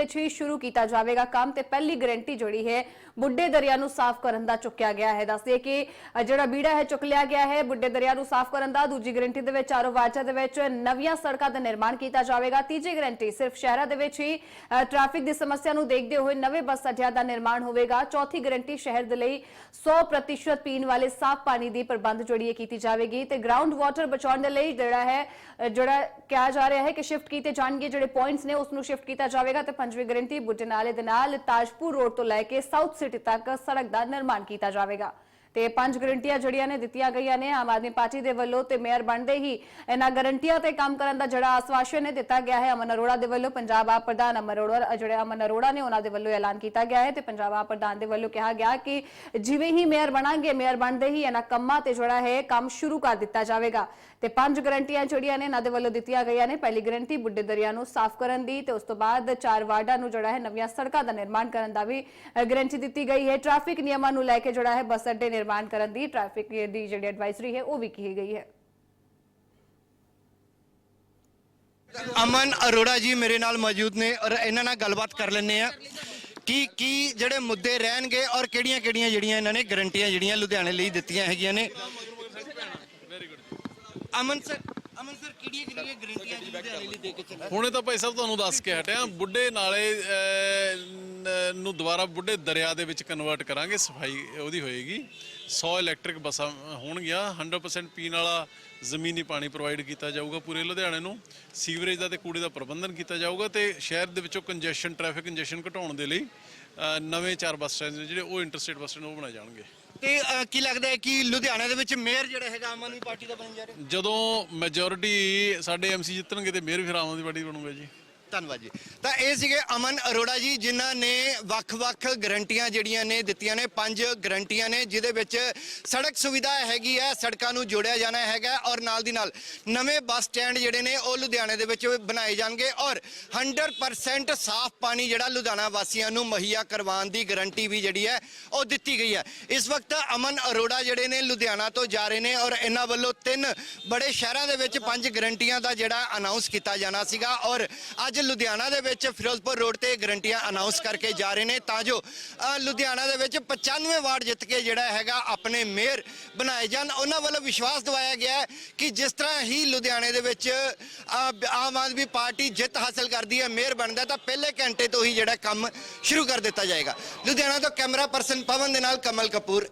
ਵਿੱਚ ਹੀ ਸ਼ੁਰੂ ਕੀਤਾ ਜਾਵੇਗਾ ਕੰਮ ਤੇ ਪਹਿਲੀ ਗਰੰਟੀ ਜਿਹੜੀ ਹੈ ਬੁੱਢੇ ਦਰਿਆ ਨੂੰ ਸਾਫ਼ ਕਰਨ ਦਾ ਚੁੱਕਿਆ ਗਿਆ ਹੈ। ਦੱਸਦੇ ਕਿ ਜਿਹੜਾ ਬੀੜਾ ਹੈ ਚੁੱਕ ਲਿਆ ਗਿਆ ਹੈ, ਬੁੱਢੇ ਦਰਿਆ ਨੂੰ ਸਾਫ਼ ਕਰਨ ਦਾ, ਦੂਜੀ ਗਰੰਟੀ ਦੇ ਵਿੱਚ ਚਾਰੋਂ ਦੇ ਵਿੱਚ ਨਵੀਆਂ ਸੜਕਾਂ ਦਾ ਨਿਰਮਾਣ ਕੀਤਾ ਜਾਵੇਗਾ। ਤੀਜੀ ਗਰੰਟੀ ਸਿਰਫ ਸ਼ਹਿਰਾਂ ਦੇ ਵਿੱਚ ਹੀ ਟ੍ਰੈਫਿਕ ਦੀ ਸਮੱਸਿਆ ਨੂੰ ਦੇਖਦੇ ਹੋਏ ਨਵੇਂ ਬੱਸ ਅੱਡਿਆਂ ਦਾ ਨਿਰਮਾਣ ਹੋਵੇਗਾ। ਚੌਥੀ ਗਰੰਟੀ ਸ਼ਹਿਰ ਦੇ ਲਈ 100% ਪੀਣ ਵਾਲੇ ਸਾਫ਼ ਪਾਣੀ ਦੀ ਪ੍ਰਬੰਧ ਜਿਹੜੀ ਹੈ ਕੀਤੀ ਜਾਵੇਗੀ ਤੇ ਗਰਾਊਂਡ ਵਾਟਰ ਬਚਾਉਣ ਦੇ ਲਈ ਜਿਹੜਾ ਹੈ ਜਿਹੜਾ ਕਿਹਾ ਜਾ ਰਿਹਾ ਹੈ ਕਿ ਸ਼ਿਫਟ ਕੀਤੇ ਜਾਣਗੇ ਜਿਹੜੇ ਪੁਆਇੰਟਸ ਨੇ, ਉਸ ਨੂੰ ਸ਼ਿਫਟ ਕੀਤਾ ਜਾਵੇਗਾ ਤੇ ਪੰਜਵੀਂ ਗਰੰਟੀ ਬੁੱਢੇ ਨਾਲੇ ਦੇ ਨਾਲ ਤਾਜਪੁਰ ਰੋਡ ਤੋਂ ਲੈ ਕੇ ਸਾਊਥ ਸਿਟੀ ਤੱਕ ਸੜਕ ਦਾ ਨਿਰਮਾਣ ਕੀਤਾ ਜਾਵੇਗਾ। ਤੇ ਪੰਜ ਗਰੰਟੀਆਂ ਜਿਹੜੀਆਂ ਨੇ ਦਿੱਤੀਆਂ ਗਈਆਂ ਨੇ ਆਮ ਆਦਮੀ ਪਾਰਟੀ ਦੇ ਵੱਲੋਂ ਤੇ ਮੇਅਰ ਬਣਦੇ ਹੀ ਇਹਨਾਂ ਗਰੰਟੀਆਂ ਤੇ ਕੰਮ ਕਰਨ ਦਾ ਜਿਹੜਾ ਆਸਵਾਸ਼ਨ ਹੈ ਦਿੱਤਾ ਗਿਆ ਹੈ। ਅਮਨ ਅਰੋੜਾ ਦੇ ਵੱਲੋਂ ਪੰਜਾਬ ਆਪ ਪ੍ਰਧਾਨ ਅਮਨ ਅਰੋੜਾ ਜਿਹੜੇ ਅਮਨ ਅਰੋੜਾ ਨੇ ਉਹਨਾਂ ਦੇ ਵੱਲੋਂ ਐਲਾਨ ਕੀਤਾ ਗਿਆ ਹੈ ਤੇ ਪੰਜਾਬ ਆਪ ਪ੍ਰਧਾਨ ਦੇ ਵੱਲੋਂ ਕਿਹਾ ਗਿਆ ਕਿ ਜਿਵੇਂ ਹੀ ਮੇਅਰ ਬਣਾਂਗੇ, ਮੇਅਰ ਬਣਦੇ ਹੀ ਇਹਨਾਂ ਕੰਮਾਂ ਤੇ ਜਿਹੜਾ ਹੈ ਕੰਮ ਸ਼ੁਰੂ ਕਰ ਦਿੱਤਾ ਜਾਵੇਗਾ। ਤੇ ਪੰਜ ਗਰੰਟੀਆਂ ਜਿਹੜੀਆਂ ਨੇ ਇਹਨਾਂ ਦੇ ਵੱਲੋਂ ਦਿੱਤੀਆਂ ਗਈਆਂ ਨੇ। ਪਹਿਲੀ ਗਰੰਟੀ ਬੁੱਢੇ ਦਰਿਆ ਨੂੰ ਸਾਫ਼ ਕਰਨ ਦੀ ਤੇ ਉਸ ਤੋਂ ਬਾਅਦ ਚਾਰ ਵਾਰਡਾਂ ਨੂੰ ਜਿਹੜਾ ਹੈ ਨਵੀਆਂ ਸੜਕਾਂ ਦਾ ਨਿਰਮਾਣ ਕਰਨ ਦਾ ਵੀ ਗਰੰਟੀ ਦਿੱਤੀ ਗਈ ਹੈ। ਟ੍ਰੈਫਿਕ ਨਿਯਮਾਂ ਨੂੰ ਲੈ ਕੇ ਜਿਹੜਾ ਹੈ ਬੱਸ ਅੱਡੇ ਨਿਰਮਾਣ ਕਰਨ ਦੀ ਟ੍ਰੈਫਿਕ ਦੀ ਜਿਹੜੀ ਐਡਵਾਈਜ਼ਰੀ ਹੈ ਉਹ ਵੀ ਕੀਤੀ ਗਈ ਹੈ। ਅਮਨ ਅਰੋੜਾ ਜੀ ਮੇਰੇ ਨਾਲ ਮੌਜੂਦ ਨੇ ਔਰ ਇਹਨਾਂ ਨਾਲ ਗੱਲਬਾਤ ਕਰ ਲੈਂਦੇ ਆ ਕੀ ਕੀ ਜਿਹੜੇ ਮੁੱਦੇ ਰਹਿਣਗੇ ਔਰ ਕਿਹੜੀਆਂ ਕਿਹੜੀਆਂ ਜਿਹੜੀਆਂ ਇਹਨਾਂ ਨੇ ਗਰੰਟੀਆਂ ਜਿਹੜੀਆਂ ਲੁਧਿਆਣੇ ਲਈ ਦਿੱਤੀਆਂ ਹੈਗੀਆਂ ਨੇ। ਅਮਨ ਸਰ ਅਮਨ ਸਰ ਕਿਹੜੀਆਂ ਕਿਹੜੀਆਂ ਗਰੰਟੀਆਂ ਜੀ ਲੁਧਿਆਣੇ ਲਈ ਦੇ ਕੇ ਚੱਲੇ? ਹੁਣੇ ਤਾਂ ਭਾਈ ਸਾਹਿਬ ਤੁਹਾਨੂੰ ਦੱਸ ਕੇ ਹਟਿਆ ਬੁੱਢੇ ਨਾਲੇ ਨ- ਦੁਬਾਰਾ ਬੁੱਢੇ ਦਰਿਆ ਦੇ ਵਿੱਚ ਕਨਵਰਟ ਕਰਾਂਗੇ ਸਫ਼ਾਈ ਉਹਦੀ ਹੋਏਗੀ। 100 ਇਲੈਕਟ੍ਰਿਕ ਬੱਸਾਂ ਹੋਣਗੀਆਂ 100% ਪੀਣ ਵਾਲਾ ਜ਼ਮੀਨੀ ਪਾਣੀ ਪ੍ਰੋਵਾਈਡ ਕੀਤਾ ਜਾਊਗਾ ਪੂਰੇ ਲੁਧਿਆਣੇ ਨੂੰ। ਸੀਵਰੇਜ ਦਾ ਤੇ ਕੂੜੇ ਦਾ ਪ੍ਰਬੰਧਨ ਕੀਤਾ ਜਾਊਗਾ ਤੇ ਸ਼ਹਿਰ ਦੇ ਵਿੱਚੋਂ ਕੰਜੈਸ਼ਨ ਟ੍ਰੈਫਿਕ ਕੰਜੈਸ਼ਨ ਘਟਾਉਣ ਦੇ ਲਈ ਨਵੇਂ ਚਾਰ ਬੱਸ ਸਟੈਂਡ ਜਿਹੜੇ ਉਹ ਇੰਟਰਸਟੇਟ ਬੱਸ ਸਟੈਂਡ ਉਹ ਬਣਾਏ ਜਾਣਗੇ। ਤੇ ਕੀ ਲੱਗਦਾ ਹੈ ਕਿ ਲੁਧਿਆਣਾ ਦੇ ਵਿੱਚ ਮੇਅਰ ਜਿਹੜਾ ਹੈਗਾ ਆਮ ਆਦਮੀ ਪਾਰਟੀ ਦਾ ਬਣ ਜਾ ਰਿਹਾ? ਜਦੋਂ ਮੈਜੋਰਿਟੀ ਸਾਡੇ ਐਮਸੀ ਜਿੱਤਣਗੇ ਤੇ ਮੇਅਰ ਫਿਰ ਆਮ ਆਦਮੀ ਪਾਰਟੀ ਬਣੂਗਾ ਜੀ। ਧੰਨਵਾਦ ਜੀ। ਤਾਂ ਇਹ ਸੀਗੇ ਅਮਨ ਅਰੋੜਾ ਜੀ, ਜਿਨ੍ਹਾਂ ਨੇ ਵੱਖ-ਵੱਖ ਗਰੰਟੀਆਂ ਜਿਹੜੀਆਂ ਨੇ ਦਿੱਤੀਆਂ ਨੇ, ਪੰਜ ਗਰੰਟੀਆਂ ਨੇ, ਜਿਹਦੇ ਵਿੱਚ ਸੜਕ ਸੁਵਿਧਾ ਹੈਗੀ ਹੈ, ਸੜਕਾਂ ਨੂੰ ਜੋੜਿਆ ਜਾਣਾ ਹੈਗਾ ਔਰ ਨਾਲ ਦੀ ਨਾਲ ਨਵੇਂ ਬੱਸ ਸਟੈਂਡ ਜਿਹੜੇ ਨੇ, ਉਹ ਲੁਧਿਆਣੇ ਦੇ ਵਿੱਚ ਬਣਾਏ ਜਾਣਗੇ ਔਰ 100% ਸਾਫ਼ ਪਾਣੀ ਜਿਹੜਾ ਲੁਧਿਆਣਾ ਵਾਸੀਆਂ ਨੂੰ ਮੁਹੱਈਆ ਕਰਵਾਉਣ ਦੀ ਗਰੰਟੀ ਵੀ ਜਿਹੜੀ ਹੈ, ਉਹ ਦਿੱਤੀ ਗਈ ਹੈ। ਇਸ ਵਕਤ ਅਮਨ ਅਰੋੜਾ ਜਿਹੜੇ ਨੇ, ਲੁਧਿਆਣਾ ਤੋਂ ਜਾ ਰਹੇ ਨੇ ਔਰ ਇਹਨਾਂ ਵੱਲੋਂ ਤਿੰਨ ਬੜੇ ਸ਼ਹਿਰਾਂ ਦੇ ਵਿੱਚ ਪੰਜ ਗਰੰਟੀਆਂ ਦਾ ਜਿਹੜਾ ਅਨਾਉਂਸ ਕੀਤਾ ਜਾਣਾ ਸੀਗਾ ਔਰ ਅੱਜ ਲੁਧਿਆਣਾ ਦੇ ਵਿੱਚ ਫਿਰੋਜ਼ਪੁਰ ਰੋਡ ਤੇ ਗਰੰਟੀਆਂ ਅਨਾਉਂਸ ਕਰਕੇ ਜਾ ਰਹੇ ਨੇ। ਤਾਂ ਜੋ ਲੁਧਿਆਣਾ ਦੇ ਵਿੱਚ 95 ਵਾਰਡ ਜਿੱਤ ਕੇ ਜਿਹੜਾ ਹੈਗਾ ਆਪਣੇ ਮੇਅਰ ਬਣਾਏ ਜਾਣ। ਉਹਨਾਂ ਵੱਲੋਂ ਵਿਸ਼ਵਾਸ ਦਿਵਾਇਆ ਗਿਆ ਕਿ ਜਿਸ ਤਰ੍ਹਾਂ ਹੀ ਲੁਧਿਆਣੇ ਦੇ ਵਿੱਚ ਆਮ ਆਦਮੀ ਪਾਰਟੀ ਜਿੱਤ ਹਾਸਲ ਕਰਦੀ ਹੈ, ਮੇਅਰ ਬਣਦਾ, ਤਾਂ ਪਹਿਲੇ ਘੰਟੇ ਤੋਂ ਹੀ ਜਿਹੜਾ ਕੰਮ ਸ਼ੁਰੂ ਕਰ ਦਿੱਤਾ ਜਾਏਗਾ। ਲੁਧਿਆਣਾ ਤੋਂ ਕੈਮਰਾ ਪਰਸਨ ਪਵਨ ਦੇ ਨਾਲ ਕਮਲ ਕਪੂਰ।